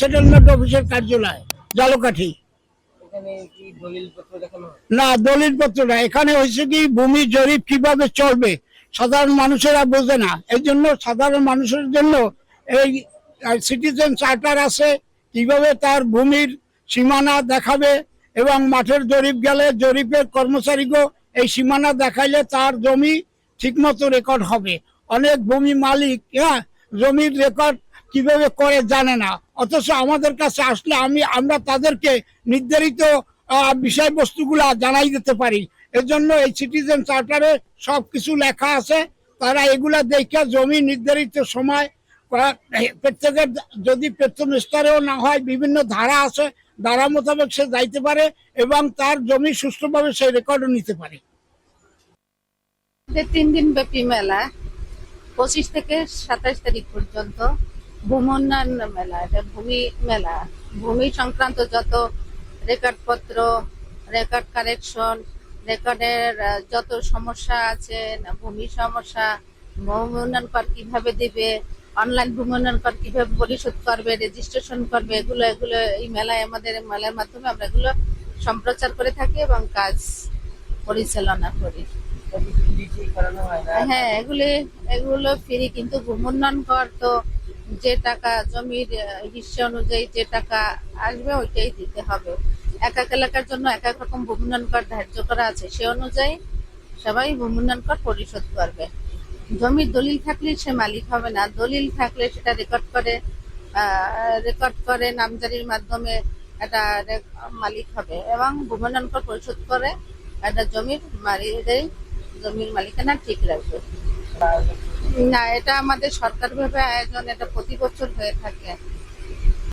Settlement অফিসের কার্যালয় জালকাঠি। না দলিল পত্র না এখানে হয়েছে কি ভূমি জরিপ কীভাবে চলবে? সাধারণ মানুষেরা বোঝে না। এই জন্য সাধারণ মানুষের জন্য এই সিটিজেন চার্টার আছে কীভাবে তার ভূমির সীমানা দেখাবে এবং মাঠের জরিপ গেলে জরিপের কর্মচারীকে এই সীমানা দেখাইলে তার জমি ঠিকমতো রেকর্ড হবে। অনেক ভূমি মালিক হ্যাঁ জমির রেকর্ড কীভাবে করে জানে না। অথচ আমাদের কাছে আসলে আমি, আমরা তাদেরকে নির্ধারিত বিষয়বস্তুগুলা জানাই দিতে পারি। এর জন্য এই সিটিজেন চার্টারে সব কিছু লেখা আছে। তারা এগুলা দেখে জমি নির্ধারিত সময় প্রত্যেকের যদি প্রথম স্তরেও না হয়, বিভিন্ন ধারা আছে, ধারা মোতাবেক সে যাইতে পারে এবং তার জমি সুষ্ঠুভাবে সে রেকর্ডও নিতে পারে। তিন দিন ব্যাপী মেলা, পঁচিশ থেকে সাতাশ তারিখ পর্যন্ত ভূমি মেলা এটা ভূমি মেলা ভূমি সংক্রান্ত যত রেকর্ড পত্র রেকর্ড কারেকশন রেকর্ডের যত সমস্যা আছে ভূমি সমস্যা ভূমি উন্নয়ন কর কীভাবে দিবে অনলাইন ভূমি উন্নয়ন কর কীভাবে পরিশোধ করবে রেজিস্ট্রেশন করবে এগুলো এগুলো এই মেলায় আমাদের মেলার মাধ্যমে আমরা এগুলো সম্প্রচার করে থাকি এবং কাজ পরিচালনা করি হয় হ্যাঁ এগুলি এগুলো ফ্রি কিন্তু ভূমন্ডন কর তো যে টাকা জমির হিস্সা অনুযায়ী যে টাকা আসবে ওইটাই দিতে হবে। এক এক এলাকার জন্য এক এক রকম ভূমন্ডন কর ধার্য করা আছে। সে অনুযায়ী সবাই ভূমন্ডন কর পরিশোধ করবে। জমির দলিল থাকলে সে মালিক হবে না। দলিল থাকলে সেটা রেকর্ড করে রেকর্ড করে নামজারির মাধ্যমে একটা মালিক হবে এবং ভূমন্ডন কর পরিশোধ করে একটা জমির মালিকদের জমির মালিকানা ঠিক রাখবে। না এটা আমাদের সরকার ভাবে আয়োজন এটা প্রতি বছর হয়ে থাকে।